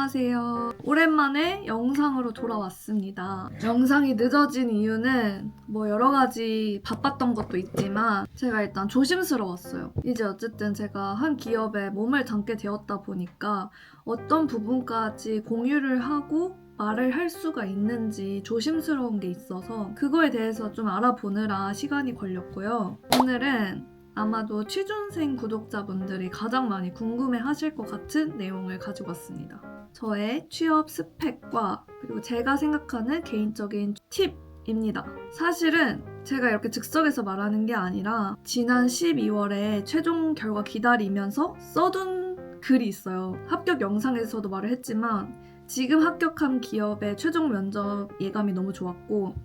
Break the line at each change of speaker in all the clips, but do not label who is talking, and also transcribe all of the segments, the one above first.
안녕하세요. 오랜만에 영상으로 돌아왔습니다. 영상이 늦어진 이유는 뭐 여러 가지 바빴던 것도 있지만 제가 일단 조심스러웠어요. 이제 어쨌든 제가 한 기업에 몸을 담게 되었다 보니까 어떤 부분까지 공유를 하고 말을 할 수가 있는지 조심스러운 게 있어서 그거에 대해서 좀 알아보느라 시간이 걸렸고요. 오늘은 아마도 취준생 구독자분들이 가장 많이 궁금해 하실 것 같은 내용을 가지고 왔습니다. 저의 취업 스펙과 그리고 제가 생각하는 개인적인 팁입니다. 사실은 제가 이렇게 즉석에서 말하는 게 아니라 지난 12월에 최종 결과 기다리면서 써둔 글이 있어요. 합격 영상에서도 말을 했지만 지금 합격한 기업의 최종 면접 예감이 너무 좋았고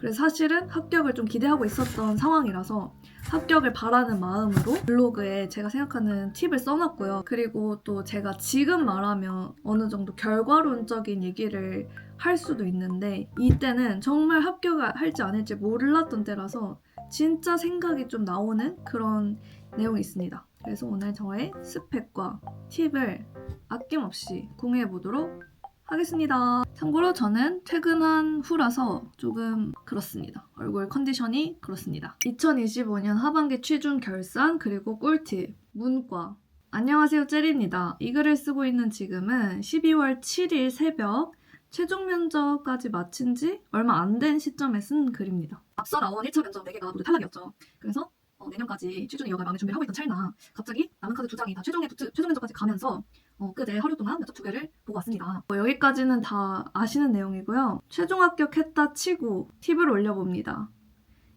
그래서 사실은 합격을 좀 기대하고 있었던 상황이라서 합격을 바라는 마음으로 블로그에 제가 생각하는 팁을 써놨고요. 그리고 또 제가 지금 말하면 어느 정도 결과론적인 얘기를 할 수도 있는데 이때는 정말 합격을 할지 안 할지 몰랐던 때라서 진짜 생각이 좀 나오는 그런 내용이 있습니다. 그래서 오늘 저의 스펙과 팁을 아낌없이 공유해 보도록 하겠습니다. 참고로 저는 퇴근한 후라서 조금 그렇습니다. 얼굴 컨디션이 그렇습니다. 2025년 하반기 취준 결산 그리고 꿀팁 문과 안녕하세요 젤입니다. 이 글을 쓰고 있는 지금은 12월 7일 새벽 최종 면접까지 마친 지 얼마 안 된 시점에 쓴 글입니다. 앞서 나온 1차 면접 4개가 모두 탈락이었죠. 그래서 어, 내년까지 취준 이어갈 망을 준비를 하고 있던 찰나 갑자기 남은 카드 두 장이 다 최종에 붙, 최종 면접까지 가면서 어, 그제 하루 동안 면접 두 개를 보고 왔습니다. 뭐 여기까지는 다 아시는 내용이고요. 최종 합격했다 치고 팁을 올려봅니다.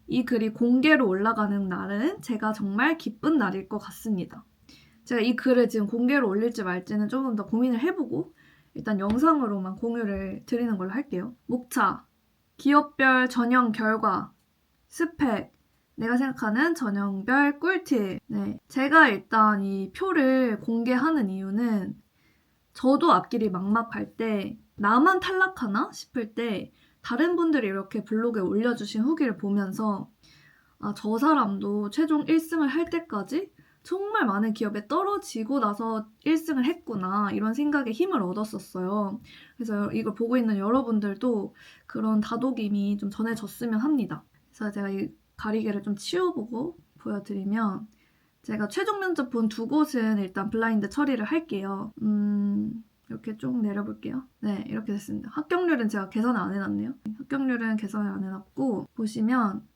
이 글이 공개로 올라가는 날은 제가 정말 기쁜 날일 것 같습니다. 제가 이 글을 지금 공개로 올릴지 말지는 조금 더 고민을 해보고 일단 영상으로만 공유를 드리는 걸로 할게요. 목차, 기업별 전형 결과, 스펙, 내가 생각하는 전형별 꿀팁. 네. 제가 일단 이 표를 공개하는 이유는 저도 앞길이 막막할 때 나만 탈락하나 싶을 때 다른 분들이 이렇게 블로그에 올려주신 후기를 보면서 아, 저 사람도 최종 1승을 할 때까지 정말 많은 기업에 떨어지고 나서 1승을 했구나 이런 생각에 힘을 얻었었어요. 그래서 이걸 보고 있는 여러분들도 그런 다독임이 좀 전해졌으면 합니다. 그래서 제가 이 가리개를 좀 치워보고 보여드리면 제가 최종 면접 본 두 곳은 일단 블라인드 처리를 할게요. 음, 이렇게 쭉 내려볼게요. 네, 이렇게 됐습니다. 합격률은 제가 계산을 안 해놨네요. 합격률은 계산을 안 해놨고 보시면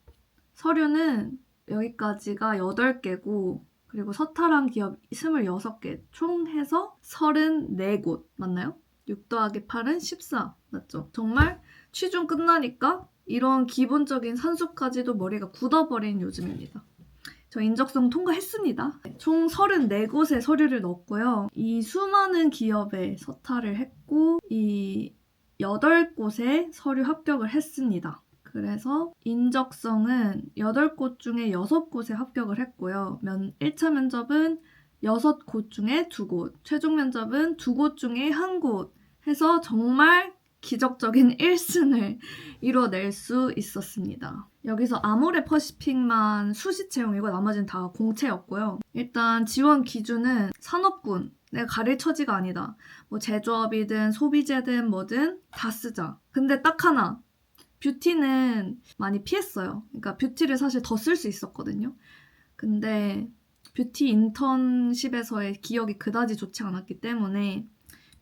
서류는 여기까지가 8개고 그리고 서탈한 기업 26개 총 해서 34곳 맞나요? 6 더하기 8은 14 맞죠? 정말 취중 끝나니까 이런 기본적인 산수까지도 머리가 굳어버린 요즘입니다. 저 인적성 통과했습니다. 총 34곳의 서류를 넣었고요. 이 수많은 기업에 서탈을 했고 이 8곳에 서류 합격을 했습니다. 그래서 인적성은 8곳 중에 6곳에 합격을 했고요. 면 1차 면접은 6곳 중에 2곳, 최종 면접은 2곳 중에 1곳 해서 정말 기적적인 1승을 이뤄낼 수 있었습니다. 여기서 아모레 퍼시픽만 수시 채용이고 나머지는 다 공채였고요. 일단 지원 기준은 산업군, 내가 가릴 처지가 아니다. 뭐 제조업이든 소비재든 뭐든 다 쓰자. 근데 딱 하나, 뷰티는 많이 피했어요. 그러니까 뷰티를 사실 더 쓸 수 있었거든요. 근데 뷰티 인턴십에서의 기억이 그다지 좋지 않았기 때문에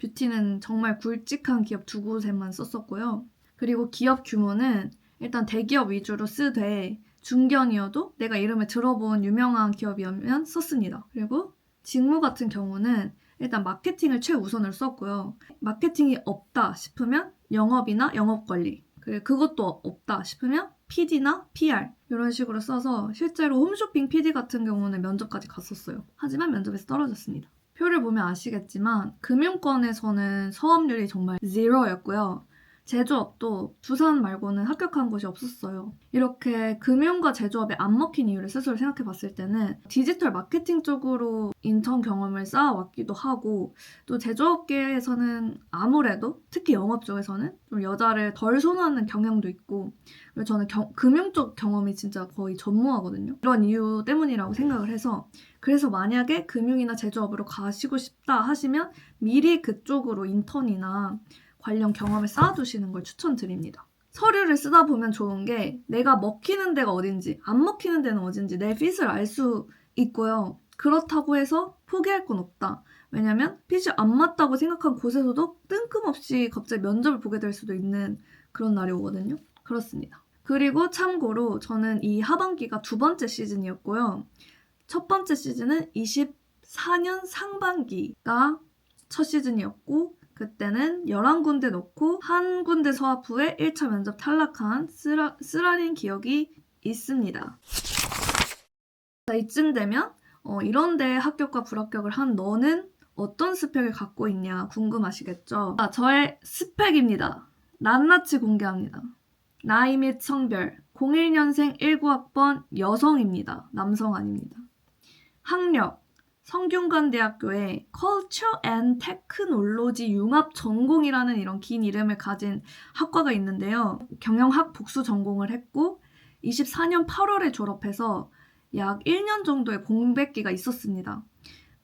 뷰티는 정말 굵직한 기업 두 곳에만 썼었고요. 그리고 기업 규모는 일단 대기업 위주로 쓰되 중견이어도 내가 이름을 들어본 유명한 기업이면 썼습니다. 그리고 직무 같은 경우는 일단 마케팅을 최우선으로 썼고요. 마케팅이 없다 싶으면 영업이나 영업 관리, 그리고 그것도 없다 싶으면 PD나 PR 이런 식으로 써서 실제로 홈쇼핑 PD 같은 경우는 면접까지 갔었어요. 하지만 면접에서 떨어졌습니다. 표를 보면 아시겠지만 금융권에서는 서업률이 정말 0였고요. 제조업도 부산 말고는 합격한 곳이 없었어요. 이렇게 금융과 제조업에 안 먹힌 이유를 스스로 생각해 봤을 때는 디지털 마케팅 쪽으로 인턴 경험을 쌓아왔기도 하고 또 제조업계에서는 아무래도 특히 영업 쪽에서는 좀 여자를 덜 선호하는 경향도 있고 그리고 저는 경- 금융 쪽 경험이 진짜 거의 전무하거든요. 이런 이유 때문이라고 생각을 해서 그래서 만약에 금융이나 제조업으로 가시고 싶다 하시면 미리 그쪽으로 인턴이나 관련 경험을 쌓아두시는 걸 추천드립니다. 서류를 쓰다 보면 좋은 게 내가 먹히는 데가 어딘지 안 먹히는 데는 어딘지 내 핏을 알 수 있고요. 그렇다고 해서 포기할 건 없다. 왜냐면 핏이 안 맞다고 생각한 곳에서도 뜬금없이 갑자기 면접을 보게 될 수도 있는 그런 날이 오거든요. 그렇습니다. 그리고 참고로 저는 이 하반기가 두 번째 시즌이었고요. 첫 번째 시즌은 24년 상반기가 첫 시즌이었고 그때는 11군데 넣고 한 군데 서합 후에 1차 면접 탈락한 쓰라, 쓰라린 기억이 있습니다. 자, 이쯤 되면 어, 이런데 합격과 불합격을 한 너는 어떤 스펙을 갖고 있냐 궁금하시겠죠? 자, 저의 스펙입니다. 낱낱이 공개합니다. 나이 및 성별 01년생 19학번 여성입니다. 남성 아닙니다. 학력 성균관대학교에 Culture and Technology 융합 전공이라는 이런 긴 이름을 가진 학과가 있는데요. 경영학 복수 전공을 했고 24년 8월에 졸업해서 약 1년 정도의 공백기가 있었습니다.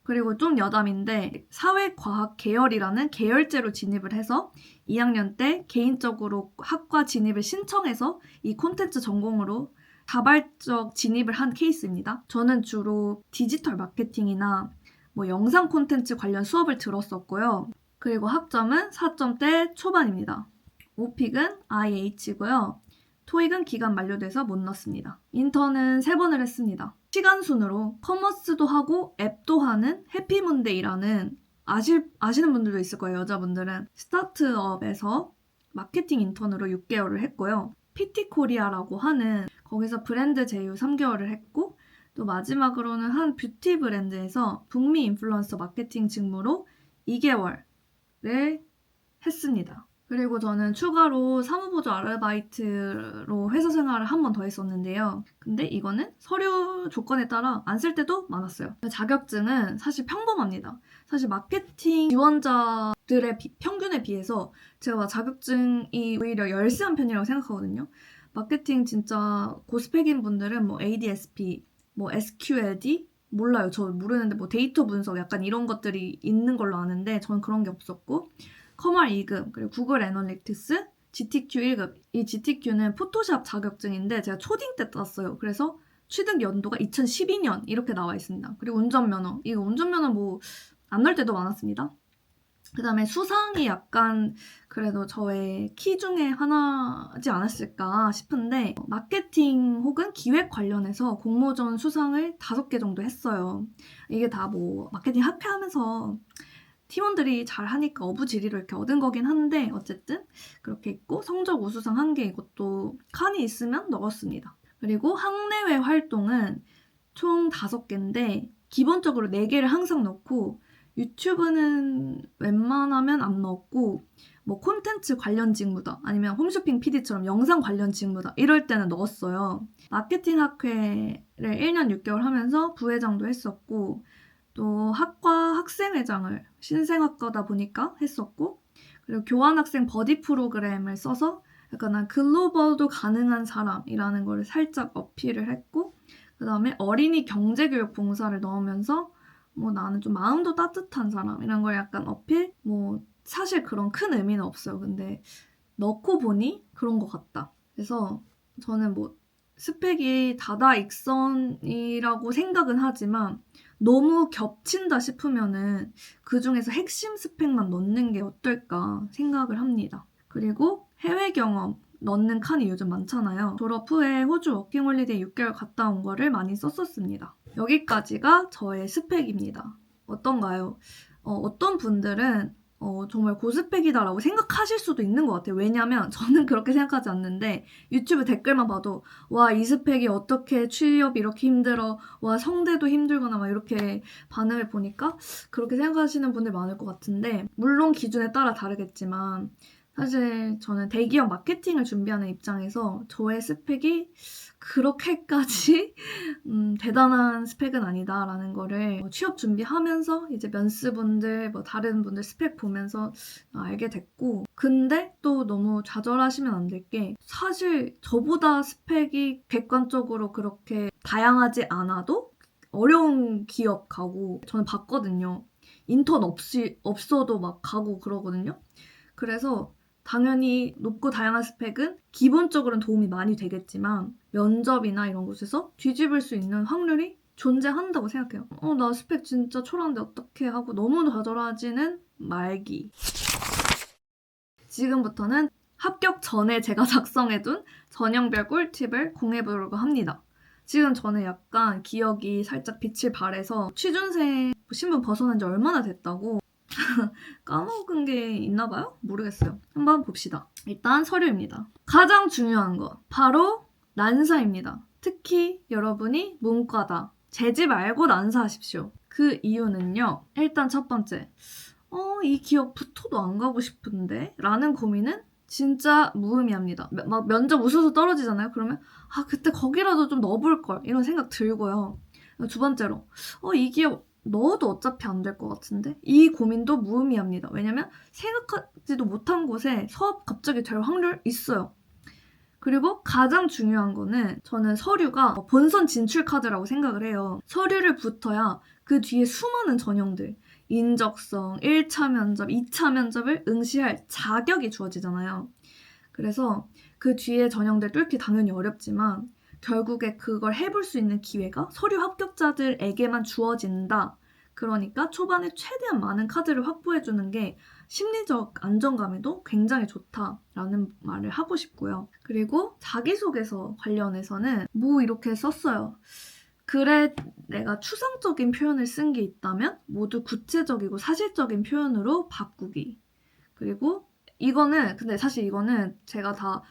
그리고 좀 여담인데 사회과학 계열이라는 계열제로 진입을 해서 2학년 때 개인적으로 학과 진입을 신청해서 이 콘텐츠 전공으로 자발적 진입을 한 케이스입니다. 저는 주로 디지털 마케팅이나 뭐 영상 콘텐츠 관련 수업을 들었었고요. 그리고 학점은 4점대 초반입니다. 오픽은 IH고요. 토익은 기간 만료돼서 못 넣었습니다. 인턴은 3번을 했습니다. 시간 순으로 커머스도 하고 앱도 하는 해피문데이라는 아실, 아시는 분들도 있을 거예요, 여자분들은. 스타트업에서 마케팅 인턴으로 6개월을 했고요. 피티코리아라고 하는 거기서 브랜드 제휴 3개월을 했고 또 마지막으로는 한 뷰티 브랜드에서 북미 인플루언서 마케팅 직무로 2개월을 했습니다. 그리고 저는 추가로 사무보조 아르바이트로 회사 생활을 한 번 더 했었는데요. 근데 이거는 서류 조건에 따라 안 쓸 때도 많았어요. 자격증은 사실 평범합니다. 사실 마케팅 지원자들의 비- 평균에 비해서 제가 자격증이 오히려 열세한 편이라고 생각하거든요. 마케팅 진짜 고스펙인 분들은 뭐 ADSP, 뭐 SQLD 몰라요. 저 모르는데 뭐 데이터 분석 약간 이런 것들이 있는 걸로 아는데 저는 그런 게 없었고 커말 2급 그리고 구글 애널리틱스 GTQ 1급 이 GTQ는 포토샵 자격증인데 제가 초딩 때 땄어요. 그래서 취득 연도가 2012년 이렇게 나와 있습니다. 그리고 운전면허 이거 운전면허 뭐 안 넣을 때도 많았습니다. 그 다음에 수상이 약간 그래도 저의 키 중에 하나지 않았을까 싶은데 마케팅 혹은 기획 관련해서 공모전 수상을 다섯 개 정도 했어요. 이게 다 뭐 마케팅 학회하면서 팀원들이 잘 하니까 어부지리로 이렇게 얻은 거긴 한데 어쨌든 그렇게 있고 성적 우수상 한 개 이것도 칸이 있으면 넣었습니다. 그리고 학내외 활동은 총 다섯 개인데 기본적으로 네 개를 항상 넣고 유튜브는 웬만하면 안 넣었고 뭐 콘텐츠 관련 직무다 아니면 홈쇼핑 PD처럼 영상 관련 직무다 이럴 때는 넣었어요. 마케팅 학회를 1년 6개월 하면서 부회장도 했었고 또 학과 학생회장을 신생학과다 보니까 했었고 그리고 교환학생 버디 프로그램을 써서 약간 난 글로벌도 가능한 사람이라는 거를 살짝 어필을 했고 그 다음에 어린이 경제교육 봉사를 넣으면서 뭐 나는 좀 마음도 따뜻한 사람 이런 걸 약간 어필? 뭐 사실 그런 큰 의미는 없어요. 근데 넣고 보니 그런 것 같다. 그래서 저는 뭐 스펙이 다다익선이라고 생각은 하지만 너무 겹친다 싶으면은 그 중에서 핵심 스펙만 넣는 게 어떨까 생각을 합니다. 그리고 해외 경험 넣는 칸이 요즘 많잖아요. 졸업 후에 호주 워킹홀리데이 6개월 갔다 온 거를 많이 썼었습니다. 여기까지가 저의 스펙입니다. 어떤가요? 어, 떤 분들은 어, 정말 고스펙이다라고 생각하실 수도 있는 것 같아요. 왜냐면 저는 그렇게 생각하지 않는데 유튜브 댓글만 봐도 와, 이 스펙이 어떻게 취업 이렇게 힘들어. 와, 성대도 힘들거나 막 이렇게 반응을 보니까 그렇게 생각하시는 분들 많을 것 같은데 물론 기준에 따라 다르겠지만 사실 저는 대기업 마케팅을 준비하는 입장에서 저의 스펙이 그렇게까지 음, 대단한 스펙은 아니다라는 거를 뭐 취업 준비하면서 이제 면스분들 뭐 다른 분들 스펙 보면서 알게 됐고 근데 또 너무 좌절하시면 안 될 게 사실 저보다 스펙이 객관적으로 그렇게 다양하지 않아도 어려운 기업 가고 저는 봤거든요. 인턴 없이 없어도 막 가고 그러거든요. 그래서 당연히 높고 다양한 스펙은 기본적으로는 도움이 많이 되겠지만 면접이나 이런 곳에서 뒤집을 수 있는 확률이 존재한다고 생각해요. 어, 나 스펙 진짜 초라한데 어떻게 하고 너무 좌절하지는 말기. 지금부터는 합격 전에 제가 작성해둔 전형별 꿀팁을 공유해보려고 합니다. 지금 저는 약간 기억이 살짝 빛을 발해서 취준생 신분 벗어난 지 얼마나 됐다고 까먹은 게 있나 봐요? 모르겠어요. 한번 봅시다. 일단 서류입니다. 가장 중요한 거 바로 난사입니다. 특히 여러분이 문과다. 재지 말고 난사하십시오. 그 이유는요. 일단 첫 번째. 어, 이 기업 붙어도 안 가고 싶은데? 라는 고민은 진짜 무의미합니다. 면- 막 면접 웃어서 떨어지잖아요. 그러면 아 그때 거기라도 좀 넣어볼 걸 이런 생각 들고요. 두 번째로 어 이 기업 넣어도 어차피 안 될 것 같은데 이 고민도 무의미합니다. 왜냐면 생각하지도 못한 곳에 서업 갑자기 될 확률 있어요. 그리고 가장 중요한 거는 저는 서류가 본선 진출 카드라고 생각을 해요. 서류를 붙어야 그 뒤에 수많은 전형들 인적성, 1차 면접, 2차 면접을 응시할 자격이 주어지잖아요. 그래서 그 뒤에 전형들 뚫기 당연히 어렵지만 결국에 그걸 해볼 수 있는 기회가 서류 합격자들에게만 주어진다. 그러니까 초반에 최대한 많은 카드를 확보해주는 게 심리적 안정감에도 굉장히 좋다라는 말을 하고 싶고요. 그리고 자기소개서 관련해서는 뭐 이렇게 썼어요. 글에 내가 추상적인 표현을 쓴 게 있다면 모두 구체적이고 사실적인 표현으로 바꾸기. 그리고 이거는 근데 사실 이거는 제가 다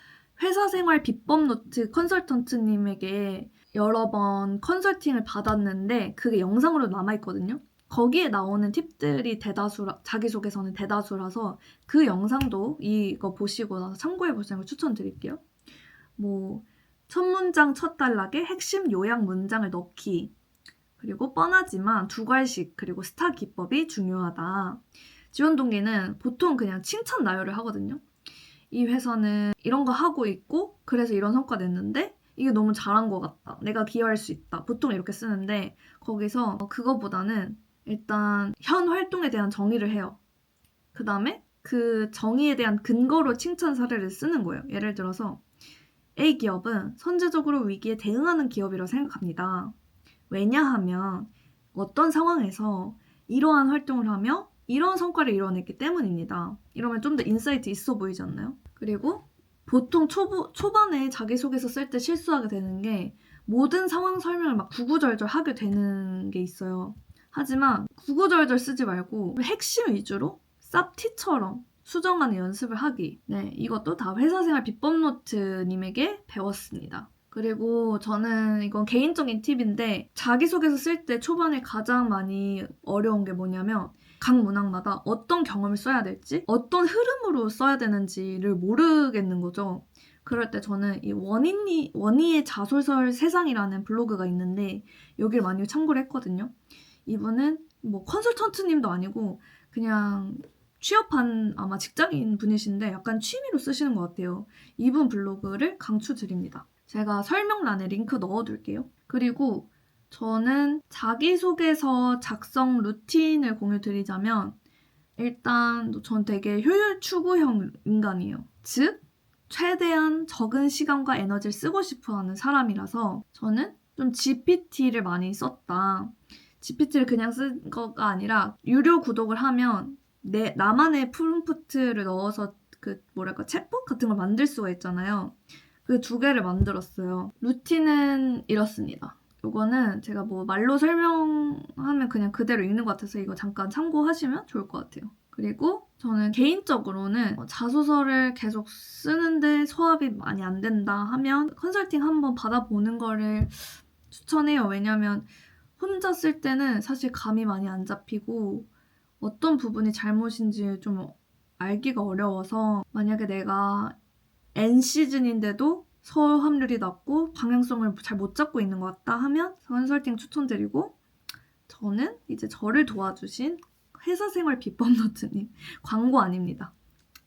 회사 생활 비법 노트 컨설턴트님에게 여러 번 컨설팅을 받았는데 그게 영상으로 남아 있거든요. 거기에 나오는 팁들이 대다수라 자기소개서는 대다수라서 그 영상도 이거 보시고 나서 참고해 보시는 걸 추천드릴게요. 뭐 첫 문장 첫 단락에 핵심 요약 문장을 넣기 그리고 뻔하지만 두 갈식 그리고 스타 기법이 중요하다. 지원 동기는 보통 그냥 칭찬 나열을 하거든요. 이 회사는 이런 거 하고 있고 그래서 이런 성과 냈는데 이게 너무 잘한 것 같다. 내가 기여할 수 있다. 보통 이렇게 쓰는데 거기서 그거보다는 일단 현 활동에 대한 정의를 해요. 그 다음에 그 정의에 대한 근거로 칭찬 사례를 쓰는 거예요. 예를 들어서 A 기업은 선제적으로 위기에 대응하는 기업이라고 생각합니다. 왜냐하면 어떤 상황에서 이러한 활동을 하며 이런 성과를 이뤄냈기 때문입니다. 이러면 좀 더 인사이트 있어 보이지 않나요? 그리고 보통 초보, 초반에 자기소개서 쓸 때 실수하게 되는 게 모든 상황 설명을 막 구구절절 하게 되는 게 있어요. 하지만 구구절절 쓰지 말고 핵심 위주로 쌉티처럼 수정하는 연습을 하기. 네, 이것도 다 회사생활 비법노트님에게 배웠습니다. 그리고 저는 이건 개인적인 팁인데 자기소개서 쓸 때 초반에 가장 많이 어려운 게 뭐냐면 각 문항마다 어떤 경험을 써야 될지 어떤 흐름으로 써야 되는지를 모르겠는 거죠. 그럴 때 저는 이 원인이 원희의 자소설 세상이라는 블로그가 있는데 여기를 많이 참고를 했거든요. 이분은 뭐 컨설턴트님도 아니고 그냥 취업한 아마 직장인 분이신데 약간 취미로 쓰시는 것 같아요. 이분 블로그를 강추드립니다. 제가 설명란에 링크 넣어둘게요. 그리고 저는 자기소개서 작성 루틴을 공유 드리자면 일단 전 되게 효율 추구형 인간이에요. 즉 최대한 적은 시간과 에너지를 쓰고 싶어 하는 사람이라서 저는 좀 GPT를 많이 썼다. GPT를 그냥 쓴 거가 아니라 유료 구독을 하면 내 나만의 프롬프트를 넣어서 그 뭐랄까 챗봇 같은 걸 만들 수가 있잖아요. 그 두 개를 만들었어요. 루틴은 이렇습니다. 요거는 제가 뭐 말로 설명하면 그냥 그대로 읽는 것 같아서 이거 잠깐 참고하시면 좋을 것 같아요. 그리고 저는 개인적으로는 뭐 자소서를 계속 쓰는데 소화비 많이 안 된다 하면 컨설팅 한번 받아보는 거를 추천해요. 왜냐면 혼자 쓸 때는 사실 감이 많이 안 잡히고 어떤 부분이 잘못인지 좀 알기가 어려워서 만약에 내가 N 시즌인데도 서울 확률이 낮고 방향성을 잘 못 잡고 있는 것 같다 하면 컨설팅 추천드리고 저는 이제 저를 도와주신 회사 생활 비법 노트님 광고 아닙니다.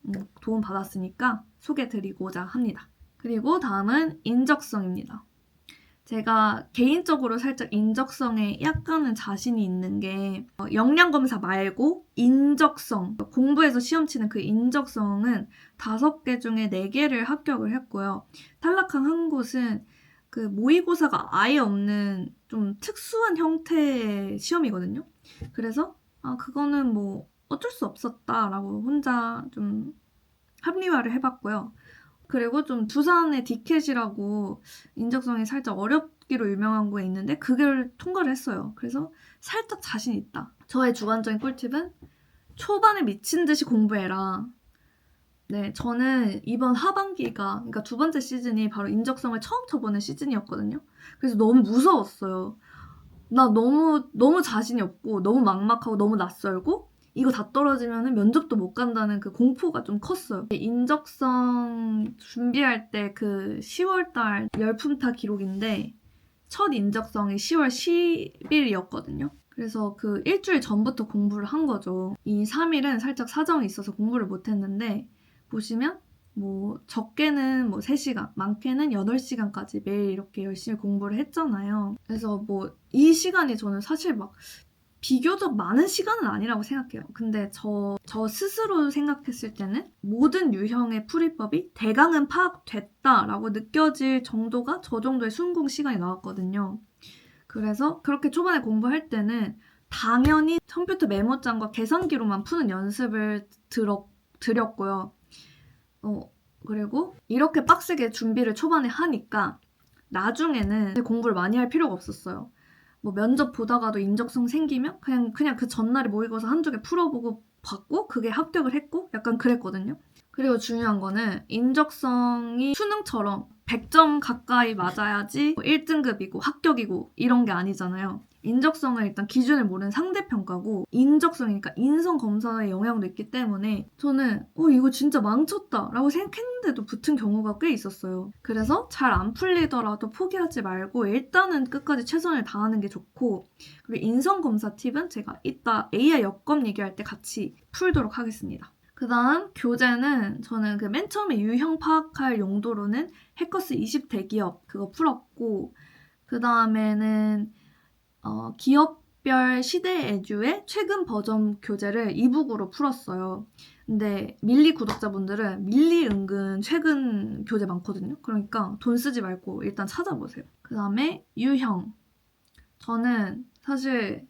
음, 도움 받았으니까 소개드리고자 합니다. 그리고 다음은 인적성입니다. 제가 개인적으로 살짝 인적성에 약간은 자신이 있는 게 어, 역량 검사 말고 인적성 공부에서 시험 치는 그 인적성은 다섯 개 중에 네 개를 합격을 했고요. 탈락한 한 곳은 그 모의고사가 아예 없는 좀 특수한 형태의 시험이거든요. 그래서 아 그거는 뭐 어쩔 수 없었다라고 혼자 좀 합리화를 해봤고요. 그리고 좀 두산의 디켓이라고 인적성이 살짝 어렵기로 유명한 거에 있는데 그걸 통과를 했어요. 그래서 살짝 자신 있다. 저의 주관적인 꿀팁은 초반에 미친 듯이 공부해라. 네, 저는 이번 하반기가, 그러니까 두 번째 시즌이 바로 인적성을 처음 쳐보는 시즌이었거든요. 그래서 너무 무서웠어요. 나 너무, 너무 자신이 없고, 너무 막막하고, 너무 낯설고, 이거 다 떨어지면 면접도 못 간다는 그 공포가 좀 컸어요. 인적성 준비할 때 그 10월달 열품타 기록인데 첫 인적성이 10월 10일이었거든요. 그래서 그 일주일 전부터 공부를 한 거죠. 이 3일은 살짝 사정이 있어서 공부를 못 했는데 보시면 뭐 적게는 뭐 3시간, 많게는 8시간까지 매일 이렇게 열심히 공부를 했잖아요. 그래서 뭐 이 시간이 저는 사실 막 비교적 많은 시간은 아니라고 생각해요. 근데 저, 저 스스로 생각했을 때는 모든 유형의 풀이법이 대강은 파악됐다라고 느껴질 정도가 저 정도의 순공 시간이 나왔거든요. 그래서 그렇게 초반에 공부할 때는 당연히 컴퓨터 메모장과 계산기로만 푸는 연습을 들었, 드렸고요. 어, 그리고 이렇게 빡세게 준비를 초반에 하니까 나중에는 공부를 많이 할 필요가 없었어요. 뭐 면접 보다가도 인적성 생기면 그냥 그냥 그 전날에 모의고사 개 풀어보고 봤고 그게 합격을 했고 약간 그랬거든요. 그리고 중요한 거는 인적성이 수능처럼 100점 가까이 맞아야지 1등급이고 합격이고 이런 게 아니잖아요. 인적성은 일단 기준을 모르는 상대평가고 인적성이니까 인성 검사의 영향도 있기 때문에 저는 어 이거 진짜 망쳤다 라고 생각했는데도 붙은 경우가 꽤 있었어요. 그래서 잘 안 풀리더라도 포기하지 말고 일단은 끝까지 최선을 다하는 게 좋고 그리고 인성 검사 팁은 제가 이따 AI 여권 얘기할 때 같이 풀도록 하겠습니다. 그 다음 교재는 저는 그 맨 처음에 유형 파악할 용도로는 해커스 20 대기업 그거 풀었고 그 다음에는 어, 기업별 시대 애주의 최근 버전 교재를 이북으로 풀었어요. 근데 밀리 구독자분들은 밀리 은근 최근 교재 많거든요. 그러니까 돈 쓰지 말고 일단 찾아보세요. 그 다음에 유형. 저는 사실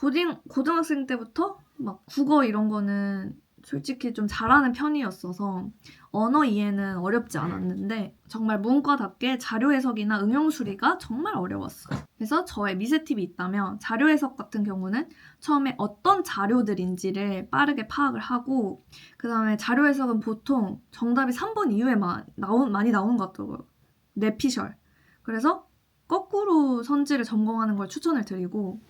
고딩, 고등학생 때부터 막 국어 이런 거는 솔직히 좀 잘하는 편이었어서 언어 이해는 어렵지 않았는데 정말 문과답게 자료 해석이나 응용 수리가 정말 어려웠어요. 그래서 저의 미세 팁이 있다면 자료 해석 같은 경우는 처음에 어떤 자료들인지를 빠르게 파악을 하고 그 다음에 자료 해석은 보통 정답이 3번 이후에 마, 나온, 많이 나오는 것 같더라고요. 뇌피셜. 그래서 거꾸로 선지를 점검하는 걸 추천을 드리고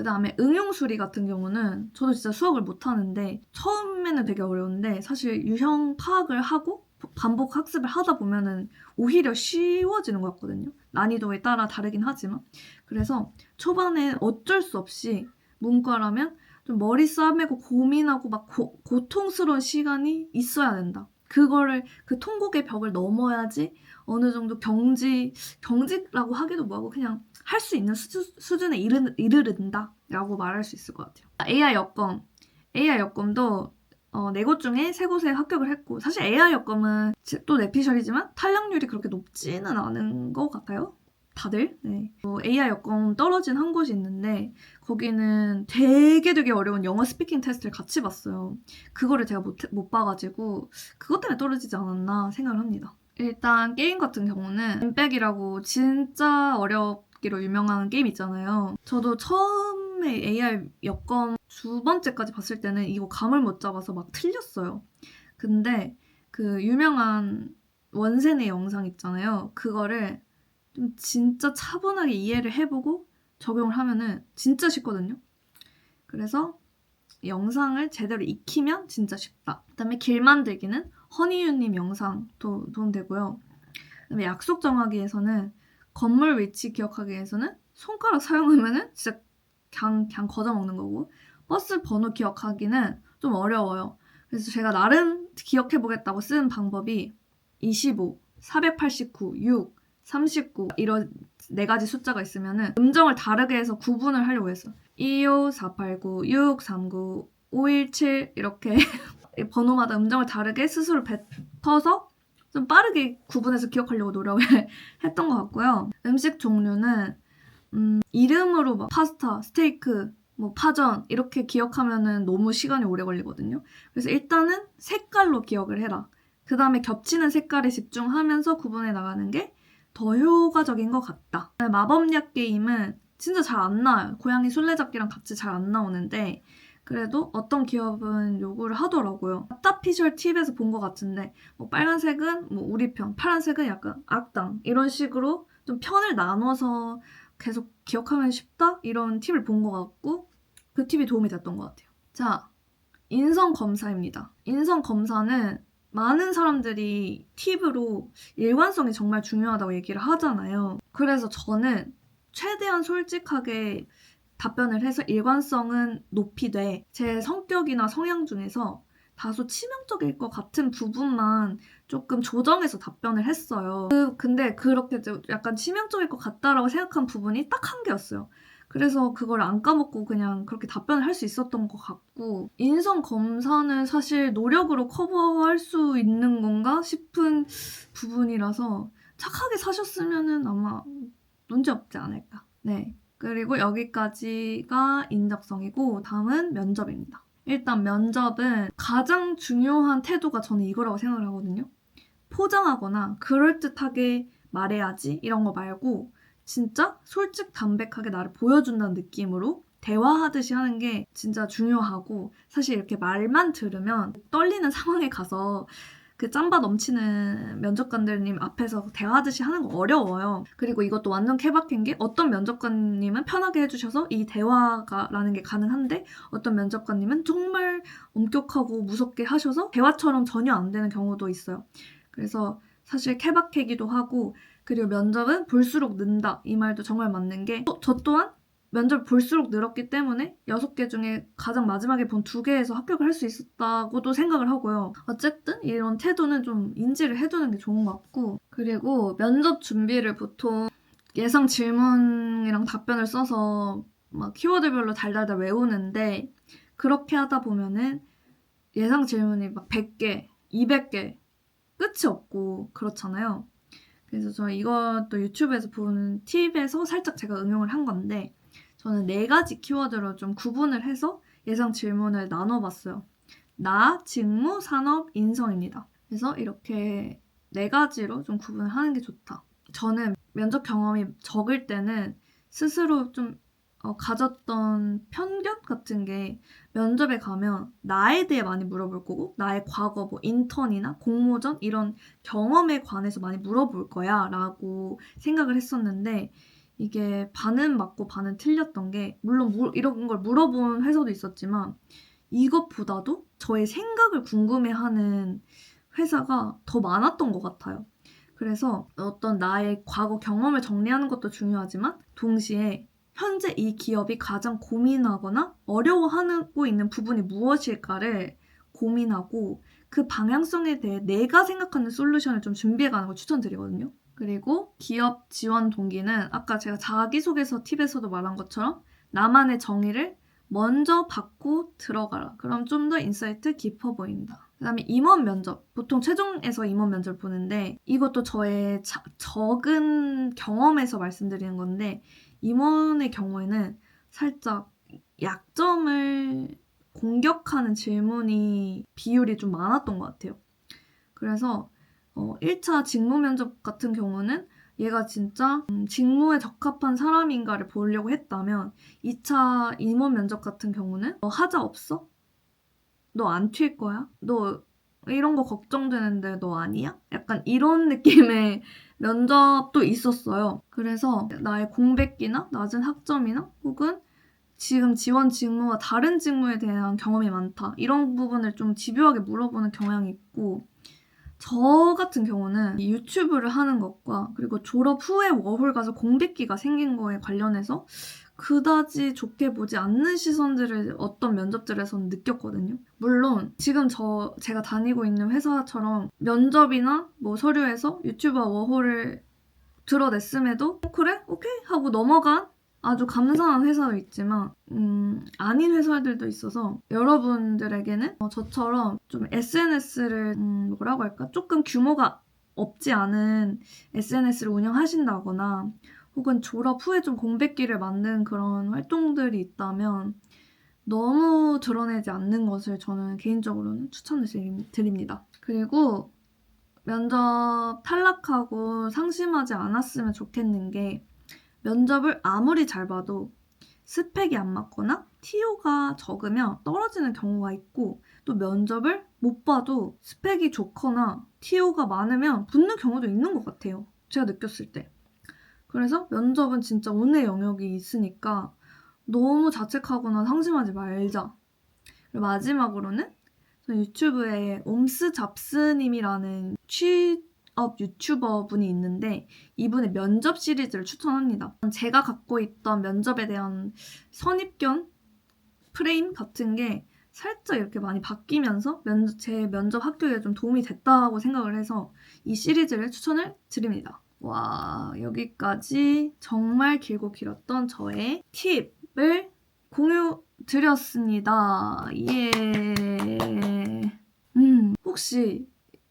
그 다음에 응용 수리 같은 경우는 저도 진짜 수학을 못하는데 처음에는 되게 어려운데 사실 유형 파악을 하고 반복 학습을 하다 보면은 오히려 쉬워지는 것 같거든요. 난이도에 따라 다르긴 하지만. 그래서 초반에 어쩔 수 없이 문과라면 좀 머리 싸매고 고민하고 막 고, 고통스러운 시간이 있어야 된다. 그거를 그 통곡의 벽을 넘어야지 어느 정도 경지 경직라고 하기도 뭐하고 그냥 할 수 있는 수준, 수준에 이르, 이르른다 라고 말할 수 있을 것 같아요. AI 여권 AI 여권도 어, 네 곳 중에 세 곳에 합격을 했고 사실 AI 여권은 또 내피셜이지만 탈락률이 그렇게 높지는 않은 것 같아요. 다들 네. 어, AI 여권 떨어진 한 곳이 있는데 거기는 되게 되게 어려운 영어 스피킹 테스트를 같이 봤어요. 그거를 제가 못, 못 봐가지고 그것 때문에 떨어지지 않았나 생각을 합니다. 일단 게임 같은 경우는 엠백이라고 진짜 어렵 기로 유명한 게임 있잖아요. 저도 처음에 AI 여권 두 번째까지 봤을 때는 이거 감을 못 잡아서 막 틀렸어요. 근데 그 유명한 원세네 영상 있잖아요. 그거를 좀 진짜 차분하게 이해를 해보고 적용을 하면은 진짜 쉽거든요. 그래서 영상을 제대로 익히면 진짜 쉽다. 그다음에 길 만들기는 허니유님 영상 도 도움되고요. 그다음에 약속 정하기에서는 건물 위치 기억하기 위해서는 손가락 사용하면은 진짜 그냥 그냥 거저 먹는 거고 버스 번호 기억하기는 좀 어려워요. 그래서 제가 나름 기억해 보겠다고 쓴 방법이 25, 489, 6, 39 이런 네 가지 숫자가 있으면은 음정을 다르게 해서 구분을 하려고 했어. 25, 489, 6, 39, 517 이렇게 번호마다 음정을 다르게 스스로 뱉어서 좀 빠르게 구분해서 기억하려고 노력을 했던 것 같고요. 음식 종류는 음, 이름으로 막 파스타, 스테이크, 뭐 파전 이렇게 기억하면은 너무 시간이 오래 걸리거든요. 그래서 일단은 색깔로 기억을 해라. 그 다음에 겹치는 색깔에 집중하면서 구분해 나가는 게 더 효과적인 것 같다. 마법약 게임은 진짜 잘 안 나와요. 고양이 술래잡기랑 같이 잘 안 나오는데 그래도 어떤 기업은 요구를 하더라고요. 답피셜 팁에서 본 것 같은데 뭐 빨간색은 뭐 우리 편, 파란색은 약간 악당 이런 식으로 좀 편을 나눠서 계속 기억하면 쉽다 이런 팁을 본 것 같고 그 팁이 도움이 됐던 것 같아요. 자, 인성 검사입니다. 인성 검사는 많은 사람들이 팁으로 일관성이 정말 중요하다고 얘기를 하잖아요. 그래서 저는 최대한 솔직하게 답변을 해서 일관성은 높이되 제 성격이나 성향 중에서 다소 치명적일 것 같은 부분만 조금 조정해서 답변을 했어요. 그, 근데 그렇게 좀 약간 치명적일 것 같다라고 생각한 부분이 딱 한 개였어요. 그래서 그걸 안 까먹고 그냥 그렇게 답변을 할 수 있었던 것 같고 인성 검사는 사실 노력으로 커버할 수 있는 건가 싶은 부분이라서 착하게 사셨으면은 아마 문제 없지 않을까. 네. 그리고 여기까지가 인적성이고 다음은 면접입니다. 일단 면접은 가장 중요한 태도가 저는 이거라고 생각을 하거든요. 포장하거나 그럴듯하게 말해야지 이런 거 말고 진짜 솔직 담백하게 나를 보여준다는 느낌으로 대화하듯이 하는 게 진짜 중요하고 사실 이렇게 말만 들으면 떨리는 상황에 가서 그 짬바 넘치는 면접관들님 앞에서 대화하듯이 하는 거 어려워요. 그리고 이것도 완전 케바케인 게 어떤 면접관님은 편하게 해주셔서 이 대화가라는 게 가능한데 어떤 면접관님은 정말 엄격하고 무섭게 하셔서 대화처럼 전혀 안 되는 경우도 있어요. 그래서 사실 케바케기도 하고 그리고 면접은 볼수록 는다 이 말도 정말 맞는 게 저 또한 면접 볼수록 늘었기 때문에 6개 중에 가장 마지막에 본 2개에서 합격을 할 수 있었다고도 생각을 하고요. 어쨌든 이런 태도는 좀 인지를 해두는 게 좋은 것 같고 그리고 면접 준비를 보통 예상 질문이랑 답변을 써서 막 키워드별로 달달달 외우는데 그렇게 하다 보면은 예상 질문이 막 100개, 200개 끝이 없고 그렇잖아요. 그래서 저 이것도 유튜브에서 보는 팁에서 살짝 제가 응용을 한 건데 저는 네 가지 키워드로 좀 구분을 해서 예상 질문을 나눠봤어요. 나, 직무, 산업, 인성입니다. 그래서 이렇게 네 가지로 좀 구분을 하는 게 좋다. 저는 면접 경험이 적을 때는 스스로 좀 어, 가졌던 편견 같은 게 면접에 가면 나에 대해 많이 물어볼 거고 나의 과거 뭐 인턴이나 공모전 이런 경험에 관해서 많이 물어볼 거야 라고 생각을 했었는데 이게 반은 맞고 반은 틀렸던 게 물론 물, 이런 걸 물어본 회사도 있었지만 이것보다도 저의 생각을 궁금해하는 회사가 더 많았던 것 같아요. 그래서 어떤 나의 과거 경험을 정리하는 것도 중요하지만 동시에 현재 이 기업이 가장 고민하거나 어려워하고 있는 부분이 무엇일까를 고민하고 그 방향성에 대해 내가 생각하는 솔루션을 좀 준비해가는 걸 추천드리거든요. 그리고 기업 지원 동기는 아까 제가 자기소개서 팁에서도 말한 것처럼 나만의 정의를 먼저 받고 들어가라. 그럼 좀 더 인사이트 깊어 보인다. 그 다음에 임원 면접. 보통 최종에서 임원 면접 보는데 이것도 저의 자, 적은 경험에서 말씀드리는 건데 임원의 경우에는 살짝 약점을 공격하는 질문이 비율이 좀 많았던 것 같아요. 그래서 어, 1차 직무 면접 같은 경우는 얘가 진짜 음, 직무에 적합한 사람인가를 보려고 했다면 2차 임원 면접 같은 경우는 너 하자 없어? 너 안 튈 거야? 너 이런 거 걱정되는데 너 아니야? 약간 이런 느낌의 면접도 있었어요. 그래서 나의 공백기나 낮은 학점이나 혹은 지금 지원 직무와 다른 직무에 대한 경험이 많다. 이런 부분을 좀 집요하게 물어보는 경향이 있고 저 같은 경우는 이 유튜브를 하는 것과 그리고 졸업 후에 워홀 가서 공백기가 생긴 거에 관련해서 그다지 좋게 보지 않는 시선들을 어떤 면접들에서는 느꼈거든요. 물론 지금 저 제가 다니고 있는 회사처럼 면접이나 뭐 서류에서 유튜버 워홀을 드러냈음에도 어, 그래? 오케이? 하고 넘어간 아주 감사한 회사도 있지만 음, 아닌 회사들도 있어서 여러분들에게는 어, 저처럼 좀 SNS를 음, 뭐라고 할까? 조금 규모가 없지 않은 SNS를 운영하신다거나 혹은 졸업 후에 좀 공백기를 만든 그런 활동들이 있다면 너무 드러내지 않는 것을 저는 개인적으로는 추천을 드립니다. 그리고 면접 탈락하고 상심하지 않았으면 좋겠는 게 면접을 아무리 잘 봐도 스펙이 안 맞거나 TO가 적으면 떨어지는 경우가 있고 또 면접을 못 봐도 스펙이 좋거나 TO가 많으면 붙는 경우도 있는 것 같아요. 제가 느꼈을 때. 그래서 면접은 진짜 운의 영역이 있으니까 너무 자책하거나 상심하지 말자. 그리고 마지막으로는 저 유튜브에 옴스 잡스님이라는 취 업 유튜버 분이 있는데 이분의 면접 시리즈를 추천합니다. 제가 갖고 있던 면접에 대한 선입견 프레임 같은 게 살짝 이렇게 많이 바뀌면서 면, 제 면접 합격에 좀 도움이 됐다고 생각을 해서 이 시리즈를 추천을 드립니다. 와, 여기까지 정말 길고 길었던 저의 팁을 공유 드렸습니다. 예. 음, 혹시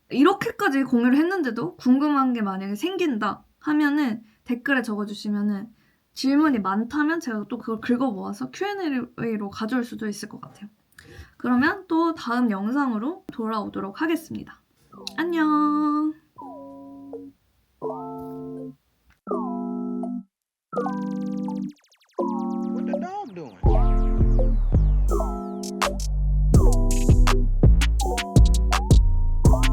이렇게까지 공유를 했는데도 궁금한 게 만약에 생긴다 하면은 댓글에 적어주시면은 질문이 많다면 제가 또 그걸 긁어 모아서 Q&A로 가져올 수도 있을 것 같아요. 그러면 또 다음 영상으로 돌아오도록 하겠습니다. 안녕!